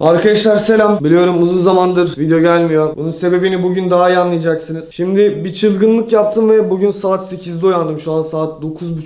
Arkadaşlar selam. Biliyorum uzun zamandır video gelmiyor. Bunun sebebini bugün daha iyi anlayacaksınız. Şimdi bir çılgınlık yaptım ve bugün saat 8'de uyandım. Şu an saat 9.30